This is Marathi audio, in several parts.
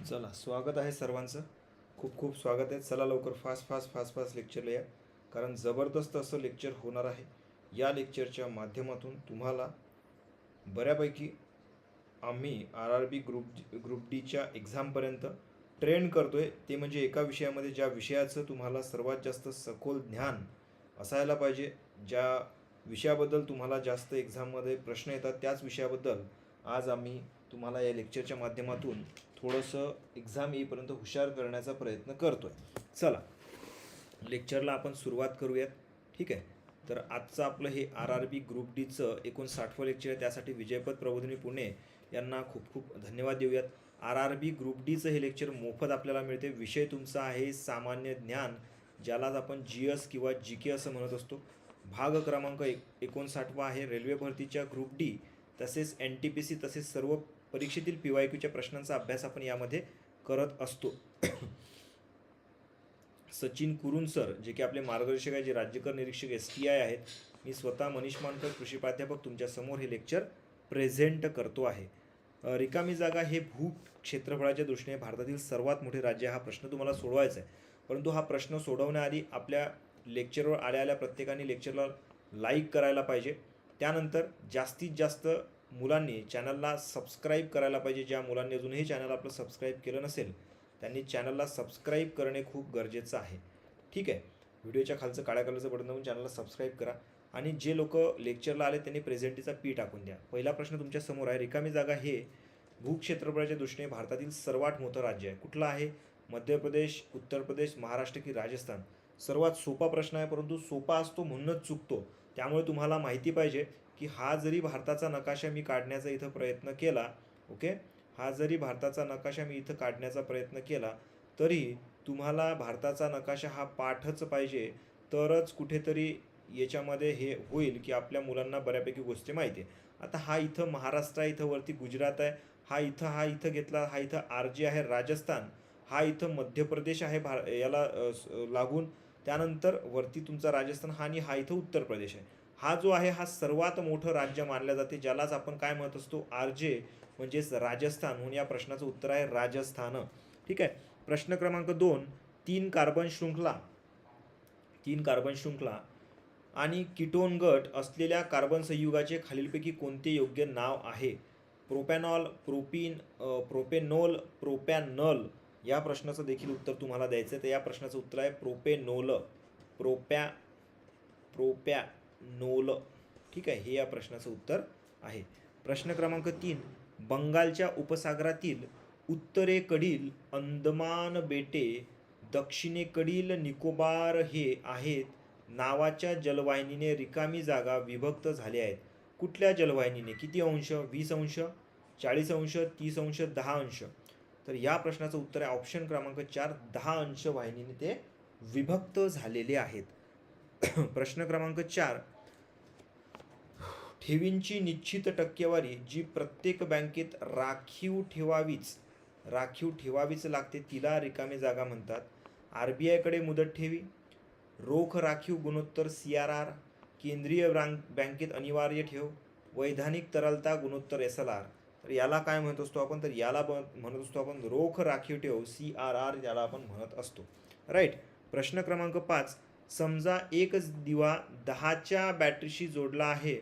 चला स्वागत आहे सर्वांचं. खूप खूप स्वागत आहे. चला लवकर फास्ट फास्ट फास्ट फास्ट लेक्चरला या कारण जबरदस्त असं लेक्चर होणार आहे. या लेक्चरच्या माध्यमातून तुम्हाला बऱ्यापैकी आम्ही R R B group group डीच्या एक्झामपर्यंत ट्रेन्ड करतो आहे ते म्हणजे एका विषयामध्ये ज्या विषयाचं तुम्हाला सर्वात जास्त सखोल ज्ञान असायला पाहिजे ज्या विषयाबद्दल तुम्हाला जास्त एक्झाममध्ये प्रश्न येतात त्याच विषयाबद्दल आज आम्ही तुम्हाला या लेक्चरच्या माध्यमातून थोडंसं एक्झाम येईपर्यंत हुशार करण्याचा प्रयत्न करतो आहे चला लेक्चरला आपण सुरुवात करूयात. ठीक आहे? तर आजचं आपलं हे आर आर बी ग्रुप डीचं एकोणसाठवं लेक्चर आहे. त्यासाठी विजयपद प्रबोधिनी पुणे यांना खूप खूप धन्यवाद देऊयात. आर आर बी ग्रुप डीचं हे लेक्चर मोफत आपल्याला मिळते. विषय तुमचा आहे सामान्य ज्ञान ज्यालाच आपण जी एस किंवा जी के असं म्हणत असतो. भाग क्रमांक एक एकोणसाठवा आहे. रेल्वे भरतीच्या ग्रुप डी तसेच एन टी पी सी तसेच सर्व परीक्षेतील पी वाय क्यूच्या प्रश्नांचा अभ्यास आपण यामध्ये करत असतो. सचिन कुरुन सर जे की आपले मार्गदर्शक आहे जे राज्यकर निरीक्षक एस टी आय आहेत मी स्वतः मनीष मानकर कृषी प्राध्यापक तुमच्यासमोर हे लेक्चर प्रेझेंट करतो आहे. रिकामी जागा हे भू क्षेत्रफळाच्या दृष्टीने भारतातील सर्वात मोठे राज्य हा प्रश्न तुम्हाला सोडवायचा आहे. परंतु हा प्रश्न सोडवण्याआधी आपल्या लेक्चरवर आल्या आल्या प्रत्येकाने लेक्चरला लाईक करायला पाहिजे. त्यानंतर जास्तीत जास्त मुलांनी चॅनलला सबस्क्राईब करायला पाहिजे. ज्या मुलांनी अजूनही चॅनल आपलं सबस्क्राईब केलं नसेल त्यांनी चॅनलला सबस्क्राईब करणे खूप गरजेचं आहे. ठीक आहे? व्हिडिओच्या खालचं काळ्या कलरचं बटन दाबून चॅनलला सबस्क्राईब करा आणि जे लोक लेक्चरला आले त्यांनी प्रेझेंटीचा पी टाकून द्या. पहिला प्रश्न तुमच्यासमोर आहे. रिकामी जागा हे भूक्षेत्रफळाच्या दृष्टीने भारतातील सर्वात मोठं राज्य आहे. कुठलं आहे? मध्य प्रदेश उत्तर प्रदेश महाराष्ट्र की राजस्थान? सर्वात सोपा प्रश्न आहे परंतु सोपा असतो म्हणूनच चुकतो. त्यामुळे तुम्हाला माहिती पाहिजे की हा जरी भारताचा नकाशा मी काढण्याचा इथं प्रयत्न केला ओके? हा जरी भारताचा नकाशा मी इथं काढण्याचा प्रयत्न केला तरी तुम्हाला भारताचा नकाशा हा पाठच पाहिजे. तरच कुठेतरी याच्यामध्ये हे होईल की आपल्या मुलांना बऱ्यापैकी गोष्टी माहिती आहे. आता हा इथं महाराष्ट्र आहे इथं वरती गुजरात आहे हा इथं हा इथं घेतला हा इथं आर जे आहे राजस्थान हा इथं मध्य प्रदेश आहे भार याला लागून. त्यानंतर वरती तुमचा राजस्थान हा आणि हा इथं उत्तर प्रदेश आहे. हा जो आहे हा सर्वात मोठं राज्य मानलं जाते ज्यालाच आपण काय म्हणत असतो? आर जे म्हणजेच राजस्थान. म्हणून या प्रश्नाचं उत्तर आहे राजस्थान. ठीक आहे? प्रश्न क्रमांक दोन तीन कार्बन शृंखला. तीन कार्बन शृंखला आणि किटोन गट असलेल्या कार्बन संयुगाचे खालीलपैकी कोणते योग्य नाव आहे? Propanol propyne propenol propanal. या प्रश्नाचं देखील उत्तर तुम्हाला द्यायचं आहे तर या प्रश्नाचं उत्तर आहे प्रोपेनोल. प्रोपॅ नोल. ठीक आहे? हे या प्रश्नाचं उत्तर आहे. प्रश्न क्रमांक तीन बंगालच्या उपसागरातील उत्तरेकडील अंदमान बेटे दक्षिणेकडील निकोबार हे आहेत नावाच्या जलवाहिनीने रिकामी जागा विभक्त झाल्या आहेत. कुठल्या जलवाहिनीने? किती अंश? वीस अंश? चाळीस अंश? तीस अंश? दहा अंश? तर या प्रश्नाचं उत्तर आहे. ऑप्शन क्रमांक चार दहा अंश वाहिनीने ते विभक्त झालेले आहेत. प्रश्न क्रमांक चार. ठेवींची निश्चित टक्केवारी जी प्रत्येक बँकेत राखीव ठेवावीच राखीव ठेवावीच लागते तिला रिकामी जागा म्हणतात. आर बी आयकडे मुदत ठेवी रोख राखीव गुणोत्तर सी आर आर केंद्रीय बँकेत अनिवार्य ठेव वैधानिक तरलता गुणोत्तर एस एल आर. तर याला काय म्हणत असतो आपण? तर याला ब म्हणत असतो आपण रोख राखीव ठेव सी आर आर याला आपण म्हणत असतो. राईट? प्रश्न क्रमांक पाच. समजा एकच दिवा दहाच्या बॅटरीशी जोडला आहे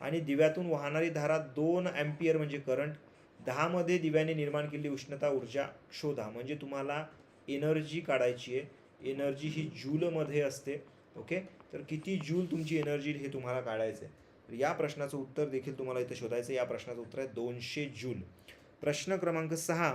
आणि दिव्यातून वाहणारी धारा दोन ॲम्पियर म्हणजे करंट दहामध्ये दिव्याने निर्माण केलेली उष्णता ऊर्जा शोधा. म्हणजे तुम्हाला एनर्जी काढायची आहे. एनर्जी ही जूलमध्ये असते. ओके? तर किती जूल तुमची एनर्जी हे तुम्हाला काढायचं आहे तर या प्रश्नाचं उत्तर देखील तुम्हाला इथं शोधायचं आहे. या प्रश्नाचं उत्तर आहे दोनशे जूल. प्रश्न क्रमांक सहा.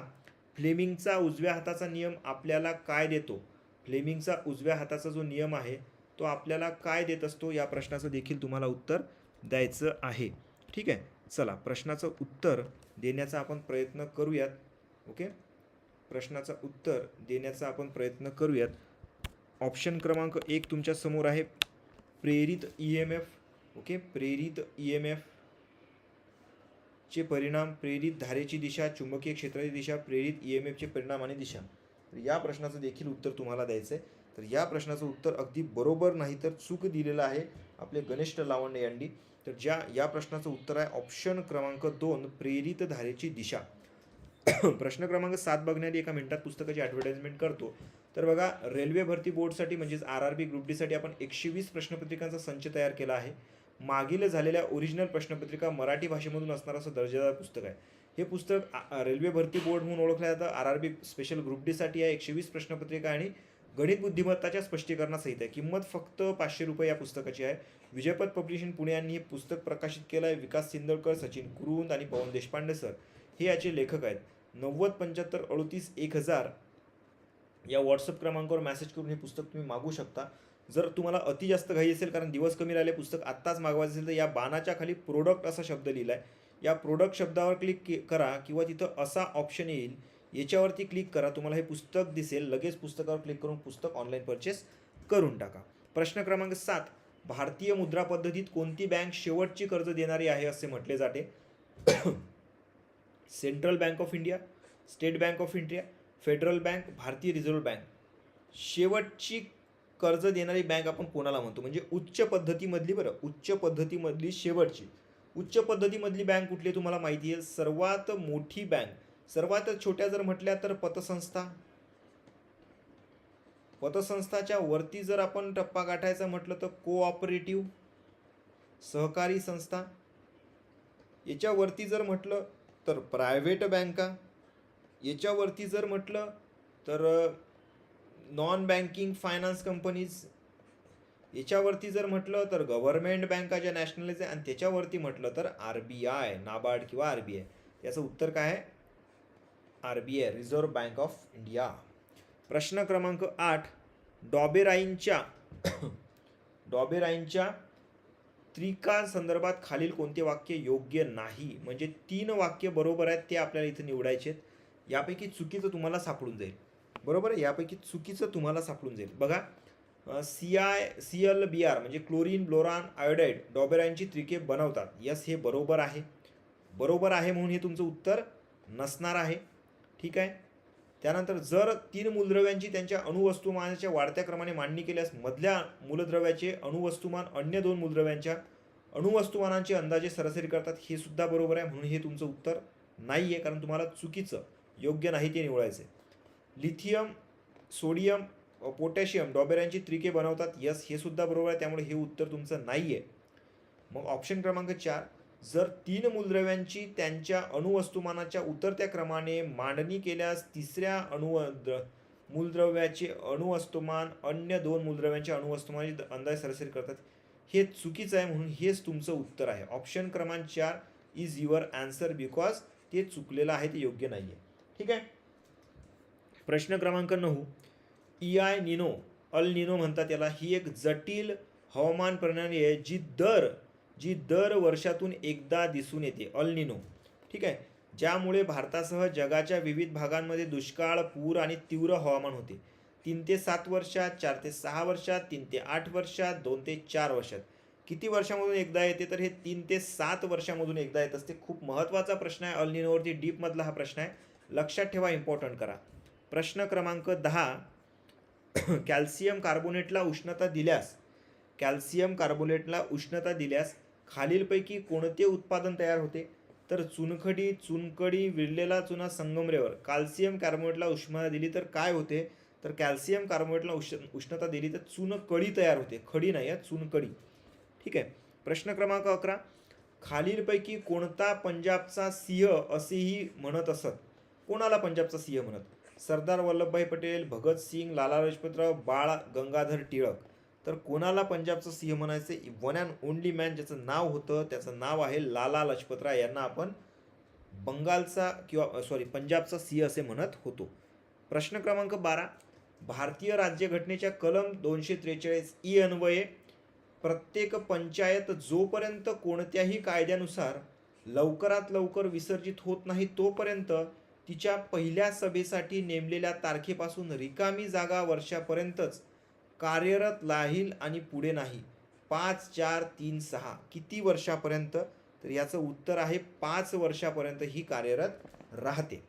फ्लेमिंगचा उजव्या हाताचा नियम आपल्याला काय देतो? फ्लेमिंगचा उजव्या हाताचा जो नियम आहे तो आपल्याला काय देत असतो या प्रश्नाचं देखील तुम्हाला उत्तर द्यायचं आहे. ठीक आहे? चला प्रश्नाचं उत्तर देण्याचा आपण प्रयत्न करूयात. ओके? प्रश्नाचं उत्तर देण्याचा आपण प्रयत्न करूयात. ऑप्शन क्रमांक एक तुमच्यासमोर आहे. प्रेरित ई एम एफ ओके? प्रेरित ई एम एफ चे परिणाम प्रेरित धारेची दिशा चुंबकीय क्षेत्राची दिशा प्रेरित ई एम एफचे परिणाम आणि दिशा. तर या प्रश्नाचं देखील उत्तर तुम्हाला द्यायचं आहे तर या प्रश्नाचं उत्तर अगदी बरोबर नाही तर चूक दिलेलं आहे आपले गणेश लावंडे यांनी. तर ज्या या प्रश्नाचं उत्तर आहे ऑप्शन क्रमांक दोन प्रेरित धारेची दिशा. प्रश्न क्रमांक सात बघण्याआधी एका मिनिटात पुस्तकाची ॲडव्हर्टाइजमेंट करतो. तर बघा रेल्वे भरती बोर्डसाठी म्हणजेच आर आर बी ग्रुप डीसाठी आपण एकशे वीस प्रश्नपत्रिकांचा संच तयार केला आहे. मागील झालेल्या ओरिजिनल प्रश्नपत्रिका मराठी भाषेमधून असणारा असं दर्जेदार पुस्तक आहे. हे पुस्तक रेल्वे भरती बोर्ड म्हणून ओळखलं जातं. R R B special group डीसाठी आहे एकशे वीस प्रश्नपत्रिका आणि गणित बुद्धिमत्ताच्या स्पष्टीकरणासहित आहे. किंमत फक्त पाचशे रुपये या पुस्तकाची आहे. विजयपद पब्लिशिंग पुणे यांनी हे पुस्तक प्रकाशित केलं आहे विकास सिंदळकर सचिन कुरुंद आणि पवन देशपांडे सर हे याचे लेखक आहेत. नव्वद पंच्याहत्तर अडतीस एक हजार या व्हॉट्सअप क्रमांकावर मेसेज करून हे पुस्तक तुम्ही मागू शकता. जर तुम्हाला अति जास्त घाई असेल कारण दिवस कमी राहिले पुस्तक आत्ताच मागवायचं असेल तर या बाणाच्या खाली प्रोडक्ट असा शब्द लिहिला आहे या प्रोडक्ट शब्दावर क्लिक के करा किंवा तिथं असा ऑप्शन येईल याच्यावरती क्लिक करा. तुम्हाला हे पुस्तक दिसेल लगेच पुस्तकावर क्लिक करून पुस्तक ऑनलाईन परचेस करून टाका. प्रश्न क्रमांक सात भारतीय मुद्रा पद्धतीत कोणती बँक शेवटची कर्ज देणारी आहे असे म्हटले जाते? Central Bank of India State Bank of India Federal Bank भारतीय रिझर्व्ह बँक शेवटची कर्ज देणारी बँक आपण कोणाला म्हणतो? म्हणजे उच्च पद्धतीमधली बरं. उच्च पद्धतीमधली शेवटची. उच्च पद्धतीमधली बँक कुठली तुम्हाला माहिती आहे? सर्वात मोठी बँक. सर्वात छोट्या जर म्हटल्या तर पतसंस्था. पतसंस्थाच्या वरती जर आपण टप्पा गाठायचा म्हटलं तर कोऑपरेटिव्ह सहकारी संस्था. याच्यावरती जर म्हटलं तर प्रायव्हेट बँका. याच्यावरती जर म्हटलं तर नॉन बँकिंग फायनान्स कंपनीज याच्यावरती जर म्हटलं तर गव्हर्नमेंट बँका ज्या नॅशनलाइज आहे आणि त्याच्यावरती म्हटलं तर आर बी आय नाबार्ड किंवा आर बी आय याचं उत्तर काय आहे? R B I Reserve Bank of India प्रश्न क्रमांक आठ डॉबेराईनच्या डॉबेराईनच्या त्रिका संदर्भात खालील कोणते वाक्य योग्य नाही? म्हणजे तीन वाक्य बरोबर आहेत ते आपल्याला इथं निवडायचे आहेत यापैकी चुकीचं तुम्हाला सापडून जाईल. बरोबर आहे? यापैकी चुकीचं तुम्हाला सापडून जाईल. बघा C I C L B R म्हणजे क्लोरीन ब्लोरान आयोडाईड डॉबेराईनची त्रिके बनवतात. यस हे बरोबर आहे. बरोबर आहे म्हणून हे तुमचं उत्तर नसणार आहे. ठीक आहे? त्यानंतर जर तीन मूलद्रव्यांची त्यांच्या अणुवस्तुमानाच्या वाढत्या क्रमाने मांडणी केल्यास मधल्या मूलद्रव्याचे अणुवस्तुमान अन्य दोन मूलद्रव्यांच्या अणुवस्तुमानांचे अंदाजे सरासरी करतात हे सुद्धा बरोबर आहे म्हणून हे तुमचं उत्तर नाही आहे कारण तुम्हाला चुकीचं योग्य नाही ते निवडायचं आहे लिथियम सोडियम पोटॅशियम डॉबेरांची त्रिके बनवतात. यस हे सुद्धा बरोबर आहे. त्यामुळे हे उत्तर तुमचं नाही आहे मग ऑप्शन क्रमांक चार. जर तीन मूलद्रव्यांची त्यांच्या अणुवस्तुमानाच्या उतरत्या क्रमाने मांडणी केल्यास तिसऱ्या अणु द्र- मूलद्रव्याचे अणुवस्तुमान अन्य दोन मूलद्रव्यांच्या अणुवस्तुमानाची अंदाज सरासरी करतात. हे चुकीचं आहे म्हणून हेच तुमचं उत्तर आहे. ऑप्शन क्रमांक चार इज युअर आन्सर बिकॉज ते चुकलेलं आहे ते योग्य नाही आहे ठीक आहे? प्रश्न क्रमांक नऊ. आय निनो अल निनो म्हणतात याला ही एक जटिल हवामान प्रणाली आहे जी दर जी दर वर्षातून एकदा दिसून येते अल निनो. ठीक आहे? ज्यामुळे भारतासह जगाच्या विविध भागांमध्ये दुष्काळ पूर आणि तीव्र हवामान होते. तीन ते सात वर्षात चार ते सहा वर्षात तीन ते आठ वर्षात दोन ते चार वर्षात. किती वर्षामधून एकदा येते? तर हे तीन ते सात वर्षामधून एकदा येत असते. खूप महत्त्वाचा प्रश्न आहे अल निनोवरती डीपमधला हा प्रश्न आहे. लक्षात ठेवा इम्पॉर्टंट करा. प्रश्न क्रमांक दहा कॅल्शियम कार्बोनेटला उष्णता दिल्यास कॅल्शियम कार्बोनेटला उष्णता दिल्यास खालीलपैकी कोणते उत्पादन तयार होते? तर चुनखडी चुनकडी विरलेला चुना संगमरेवर. कॅल्शियम कार्बोनेटला उष्णता दिली तर काय होते? तर कॅल्शियम कार्बोनेटला उष्ण उष्णता दिली तर चुनकडी तयार होते. खडी नाही आहे चुनकडी. ठीक आहे. प्रश्न क्रमांक अकरा. खालीलपैकी कोणता पंजाबचा सिंह असेही म्हणत असत? कोणाला पंजाबचा सिंह म्हणत? सरदार वल्लभभाई पटेल भगतसिंग लाला लजपतराव बाळ गंगाधर टिळक. तर कोणाला पंजाबचं सिंह म्हणायचे वन अँड ओनली मॅन ज्याचं नाव होतं त्याचं नाव आहे लाला लजपतराय यांना आपण बंगालचा किंवा सॉरी पंजाबचा सिंह असे म्हणत होतो. प्रश्न क्रमांक बारा. भारतीय राज्यघटनेच्या कलम दोनशे त्रेचाळीस ई अन्वये प्रत्येक पंचायत जोपर्यंत कोणत्याही कायद्यानुसार लवकरात लवकर विसर्जित होत नाही तोपर्यंत तिच्या पहिल्या सभेसाठी नेमलेल्या तारखेपासून रिकामी जागा वर्षापर्यंतच कार्यरत राहील आणि पुढे नाही. पाच चार तीन सहा. किती वर्षापर्यंत? तर याचं उत्तर आहे पाच वर्षापर्यंत ही कार्यरत राहते.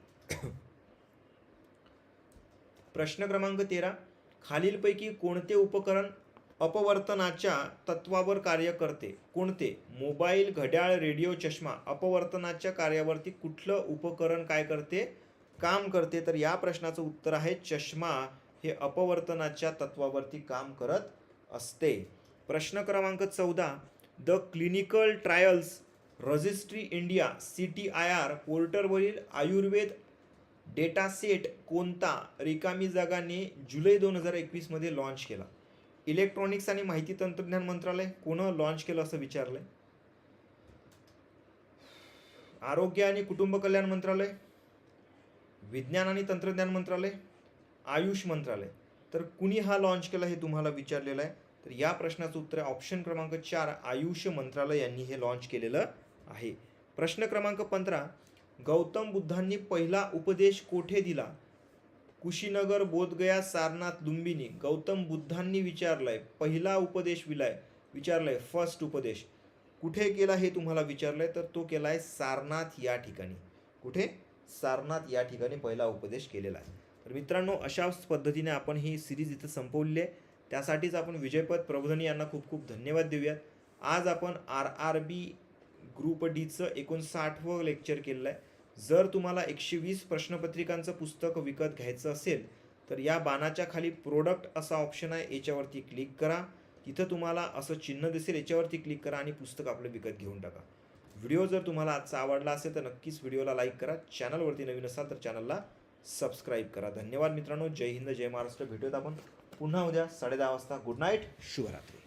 प्रश्न क्रमांक तेरा. खालीलपैकी कोणते उपकरण अपवर्तनाच्या तत्वावर कार्य करते. कोणते? मोबाईल घड्याळ रेडिओ चष्मा. अपवर्तनाच्या कार्यावरती कुठलं उपकरण काय करते? काम करते. तर या प्रश्नाचं उत्तर आहे चष्मा. हे अपवर्तनाच्या तत्वावरती काम करत असते. प्रश्न क्रमांक चौदा. The clinical trials registry India C T R I पोर्टलवरील Ayurveda data set कोणता? रिकामी जागाने जुलै दोन हजार एकवीसमध्ये लॉन्च केला. इलेक्ट्रॉनिक्स आणि माहिती तंत्रज्ञान मंत्रालय कोणं लॉन्च केलं असं विचारलंय? आरोग्य आणि कुटुंब कल्याण मंत्रालय विज्ञान आणि तंत्रज्ञान मंत्रालय आयुष मंत्रालय. तर कुणी हा लॉन्च केला हे तुम्हाला विचारलेलं आहे? तर या प्रश्नाचं उत्तर आहे ऑप्शन क्रमांक चार आयुष मंत्रालय यांनी हे लॉन्च केलेलं आहे. प्रश्न क्रमांक पंधरा गौतम बुद्धांनी पहिला उपदेश कोठे दिला? कुशीनगर बोधगया सारनाथ लुंबिनी गौतम बुद्धांनी विचारलंय पहिला उपदेश विलाय विचारलंय फर्स्ट उपदेश. कुठे केला हे तुम्हाला विचारलंय? तर तो केलाय सारनाथ या ठिकाणी. कुठे? सारनाथ या ठिकाणी पहिला उपदेश केलेला आहे. तर मित्रांनो अशाच पद्धतीने आपण ही सिरीज इथं संपवली आहे. त्यासाठीच आपण विजयपद प्रबोधनी यांना खूप खूप धन्यवाद देऊयात. आज आपण आर आर बी ग्रुप डीचं एकोणसाठवं लेक्चर केलेलं आहे. जर तुम्हाला एकशे वीस प्रश्नपत्रिकांचं पुस्तक विकत घ्यायचं असेल तर या बाणाच्या खाली प्रोडक्ट असा ऑप्शन आहे याच्यावरती क्लिक करा. तिथं तुम्हाला असं चिन्ह दिसेल याच्यावरती क्लिक करा आणि पुस्तक आपलं विकत घेऊन टाका. व्हिडिओ जर तुम्हाला आजचा आवडला असेल तर नक्कीच व्हिडिओला लाईक करा. चॅनलवरती नवीन असाल तर चॅनलला सबस्क्राईब करा. धन्यवाद मित्रांनो. जय हिंद जय महाराष्ट्र. भेटूयात आपण पुन्हा उद्या साडे दहा वाजता. गुड नाईट शुभरात्री.